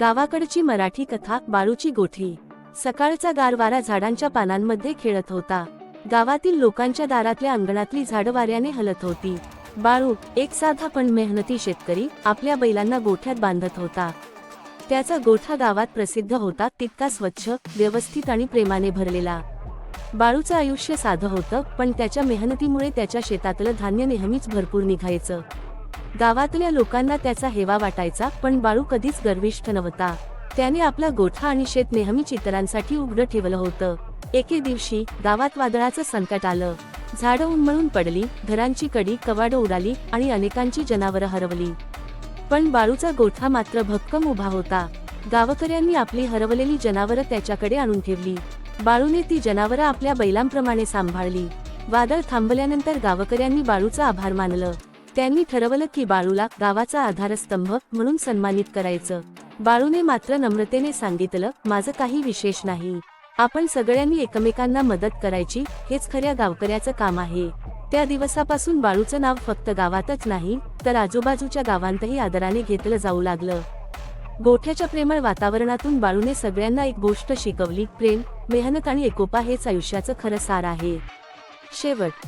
गावाकडची मराठी कथा बाळूची गोठी. सकाळचा गारवारा झाडांच्या पानांमध्ये खेळत होता. गावातील लोकांच्या दारातल्या अंगणातली झाडं वाऱ्याने हलत होती. बाळू एक साधा पण मेहनती शेतकरी आपल्या बैलांना गोठ्यात बांधत होता. त्याचा गोठा गावात प्रसिद्ध होता तितका स्वच्छ व्यवस्थित आणि प्रेमाने भरलेला. बाळूचं आयुष्य साधं होतं पण त्याच्या मेहनतीमुळे त्याच्या शेतातलं धान्य नेहमीच भरपूर निघायचं. गावातल्या लोकांना त्याचा हेवा वाटायचा पण बाळू कधीच गर्विष्ठ नव्हता. त्याने आपला गोठा आणि शेत नेहमीच इतरांसाठी उघडं ठेवलं होतं. एके दिवशी गावात वादळाचं संकट आलं. झाडं उन्मळून पडली घरांची कडी कवाडं उडाली आणि अनेकांची जनावरं हरवली. पण बाळूचा गोठा मात्र भक्कम उभा होता. गावकऱ्यांनी आपली हरवलेली जनावरं त्याच्याकडे आणून ठेवली. बाळूने ती जनावरं आपल्या बैलांप्रमाणे सांभाळली. वादळ थांबल्यानंतर गावकऱ्यांनी बाळूचा आभार मानलं. त्यांनी ठरवलं की बाळूला गावाचा आधारस्तंभ म्हणून सन्मानित करायचं. बाळूने मात्र नम्रतेने सांगितलं माझं काही विशेष नाही. आपण सगळ्यांनी एकमेकांना मदत करायची हेच खऱ्या गावकऱ्याचं काम आहे. त्या दिवसापासून बाळूचं नाव फक्त गावातच नाही तर आजूबाजूच्या गावांतही आदराने घेतलं जाऊ लागलं. गोठ्याच्या प्रेमळ वातावरणातून बाळूने सगळ्यांना एक गोष्ट शिकवली प्रेम मेहनत आणि एकोपा हेच आयुष्याचं खरं सार आहे. शेवट.